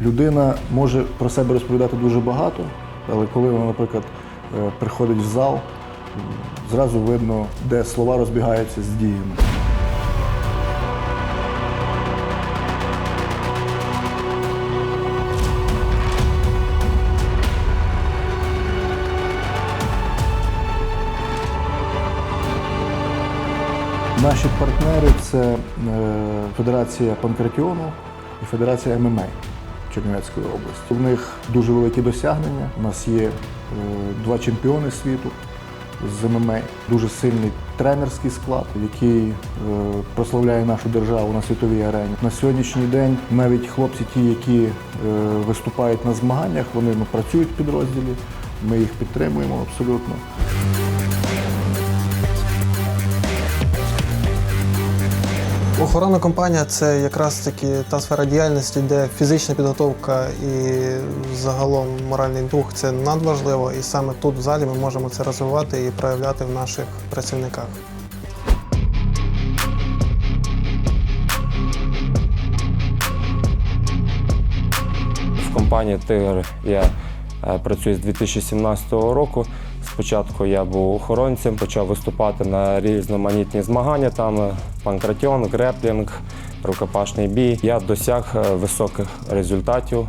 Людина може про себе розповідати дуже багато, але коли вона, наприклад, е, приходить в зал, зразу видно, де слова розбігаються з діями. Наші партнери це е, Федерація Панкратіону і Федерація ММА Чернівецької області. У них дуже великі досягнення. У нас є е, два чемпіони світу з ММА, дуже сильний тренерський склад, який е, прославляє нашу державу на світовій арені. На сьогоднішній день навіть хлопці, ті, які е, виступають на змаганнях, вони ну, працюють в підрозділі. Ми їх підтримуємо абсолютно. Охоронна компанія це якраз таки та сфера діяльності, де фізична підготовка і загалом моральний дух це надважливо, і саме тут в залі ми можемо це розвивати і проявляти в наших працівниках. В компанії Тигр я е, працюю з 2017 року. Спочатку я був охоронцем, почав виступати на різноманітні змагання, там е, панкратіон, греплінг, рукопашний бій. Я досяг е, високих результатів.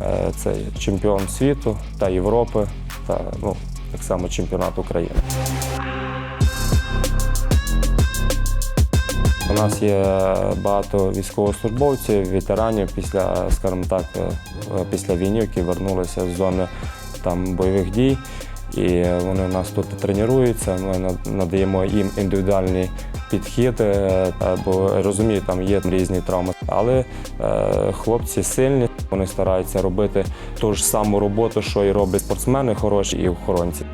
Е, Це чемпіон світу та Європи, та ну, так само чемпіонат України. У нас є багато військовослужбовців, ветеранів після, скажімо так, після війни, які вернулися з зони там, бойових дій. І вони у нас тут тренуються. Ми на- надаємо їм індивідуальний підхід, е, бо розумію, там є різні травми. Але е, хлопці сильні, вони стараються робити ту ж саму роботу, що і роблять спортсмени хороші і охоронці.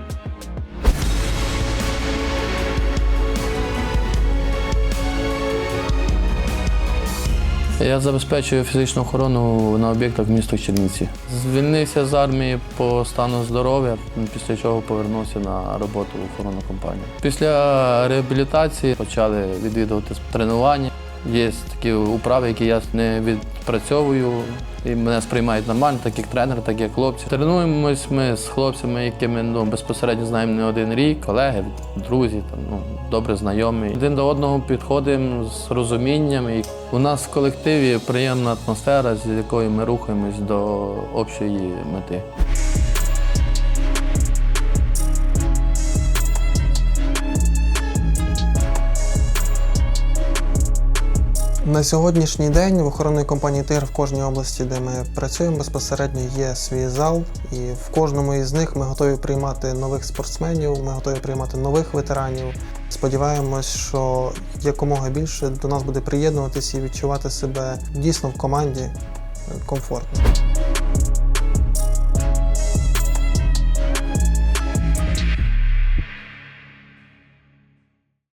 Я забезпечую фізичну охорону на об'єктах міста Чернівці. Звільнився з армії по стану здоров'я, після чого повернувся на роботу в охоронну компанію. Після реабілітації почали відвідувати тренування. Є такі управи, які я не відпрацьовую, і мене сприймають нормально, так як тренер, так як хлопці. Тренуємось ми з хлопцями, якими ну, безпосередньо знаємо не один рік, колеги, друзі, там, ну, добре знайомі. Один до одного підходимо з розумінням. І у нас в колективі приємна атмосфера, з якою ми рухаємось до общої мети. На сьогоднішній день в охоронної компанії Тигр в кожній області, де ми працюємо безпосередньо, є свій зал, і в кожному із них ми готові приймати нових спортсменів, ми готові приймати нових ветеранів. Сподіваємось, що якомога більше до нас буде приєднуватися і відчувати себе дійсно в команді е, комфортно.